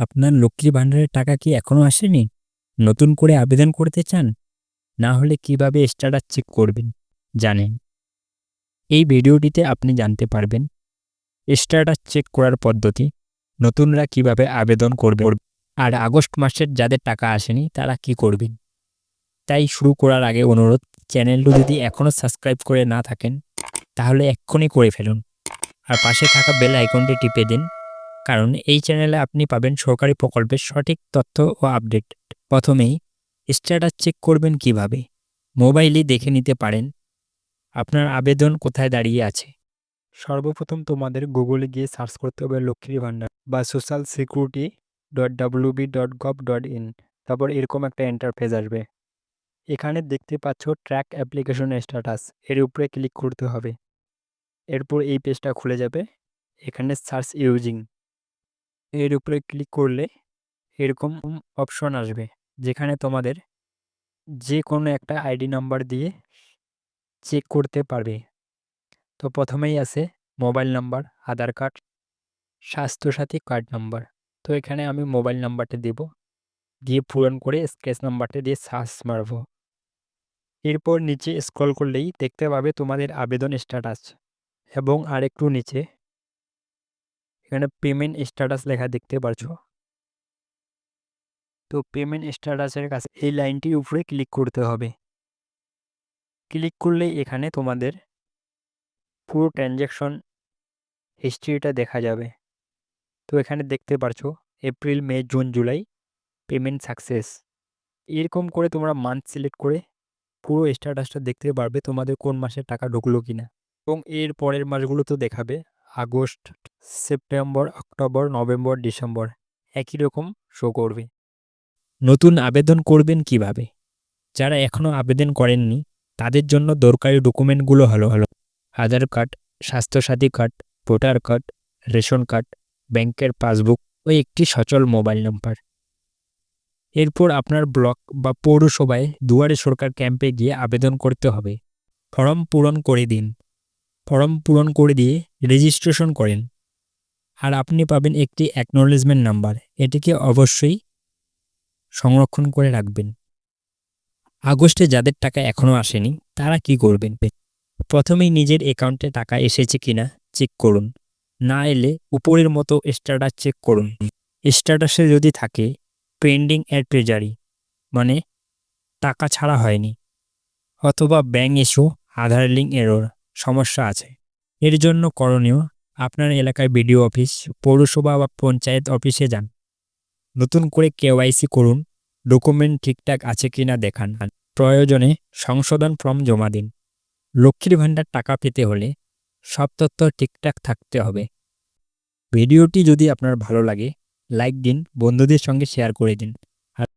আপনার লক্ষ্মীর ভাণ্ডারের টাকা কি এখনও আসেনি? নতুন করে আবেদন করতে চান? না হলে কীভাবে স্ট্যাটাস চেক করবেন? জানেন। এই ভিডিওটিতে আপনি জানতে পারবেন, স্ট্যাটাস চেক করার পদ্ধতি, নতুনরা কীভাবে আবেদন করবে, আর আগস্ট মাসের যাদের টাকা আসেনি, তারা কি করবেন তাই শুরু করার আগে অনুরোধ, চ্যানেলটি যদি এখনও সাবস্ক্রাইব করে না থাকেন, তাহলে এক্ষুনি করে ফেলুন। আর পাশে থাকা বেল আইকনটি টিপে দিন কারণ এই চ্যানেলে আপনি পাবেন সরকারি প্রকল্পের সঠিক তথ্য ও আপডেট প্রথমেই স্ট্যাটাস চেক করবেন কীভাবে? মোবাইলেই দেখে নিতে পারেন আপনার আবেদন কোথায় দাঁড়িয়ে আছে। সর্বপ্রথম তোমাদের গুগলে গিয়ে সার্চ করতে হবে লক্ষ্মীর ভাণ্ডার বা social security dot W B dot gov dot in তারপর এরকম একটা ইন্টারফেস আসবে। এখানে দেখতে পাচ্ছ ট্র্যাক অ্যাপ্লিকেশন স্ট্যাটাস এর উপরে ক্লিক করতে হবে। এরপর এই পেজটা খুলে যাবে। এখানে সার্চ ইউজিং এর উপরে ক্লিক করলে এরকম অপশন আসবে, যেখানে তোমাদের যে কোনো একটা আইডি নাম্বার দিয়ে চেক করতে পারবে। তো প্রথমেই আছে mobile number Aadhaar card Swasthya Sathi card number তো এখানে আমি মোবাইল নাম্বারটা দেব, দিয়ে পূরণ করে স্কেচ নাম্বারটা দিয়ে সার্চ মারব। এরপর নিচে স্ক্রল করলেই দেখতে পাবে তোমাদের আবেদন স্ট্যাটাস এবং আরেকটু নিচে এখানে পেমেন্ট স্ট্যাটাস লেখা দেখতে পারছ? তো পেমেন্ট স্ট্যাটাসের কাছে এই লাইনটির উপরে ক্লিক করতে হবে। ক্লিক করলে এখানে তোমাদের পুরো ট্রানজ্যাকশন হিস্ট্রিটা দেখা যাবে। তো এখানে দেখতে পারছ April May June July payment success এরকম করে তোমরা মান্থ সিলেক্ট করে পুরো স্ট্যাটাসটা দেখতে পারবে তোমাদের কোন মাসে টাকা ঢুকলো কিনা। এবং এর পরের মাসগুলো তো দেখাবে। August, September, October, November, December, একই রকম শো করবে। নতুন আবেদন করবেন কীভাবে? যারা এখনও আবেদন করেননি, তাদের জন্য দরকারি ডকুমেন্টগুলো হলো হলো Aadhaar card, Swasthya Sathi card, voter card, ration card, ব্যাংকের পাসবুক ও একটি সচল মোবাইল নাম্বার। এরপর আপনার ব্লক বা পৌরসভায় দুয়ারে সরকার ক্যাম্পে গিয়ে আবেদন করতে হবে। ফর্ম পূরণ করে দিন। ফর্ম পূরণ করে দিয়ে রেজিস্ট্রেশন করেন। আর আপনি পাবেন একটি অ্যাকনোলেজমেন্ট নাম্বার এটিকে অবশ্যই সংরক্ষণ করে রাখবেন। আগস্টে যাদের টাকা এখনও আসেনি, তারা কি করবেন? প্রথমেই নিজের অ্যাকাউন্টে টাকা এসেছে কিনা চেক করুন। না এলে উপরের মতো স্ট্যাটাস চেক করুন। স্ট্যাটাসে যদি থাকে পেন্ডিং অ্যাট ট্রেজারি মানে টাকা ছাড়া হয়নি, অথবা bank issue Aadhaar link error সমস্যা আছে। এর জন্য করণীয়, আপনার এলাকায় বিডিও অফিস, পৌরসভা বা পঞ্চায়েত অফিসে যান। নতুন করে কেওয়াইসি করুন, ডকুমেন্ট ঠিকঠাক আছে কিনা দেখান। প্রয়োজনে সংশোধন ফর্ম জমা দিন। লক্ষ্মীর ভাণ্ডার টাকা পেতে হলে সব তথ্য ঠিকঠাক থাকতে হবে। ভিডিওটি যদি আপনার ভালো লাগে, লাইক দিন, বন্ধুদের সঙ্গে শেয়ার করে দিন।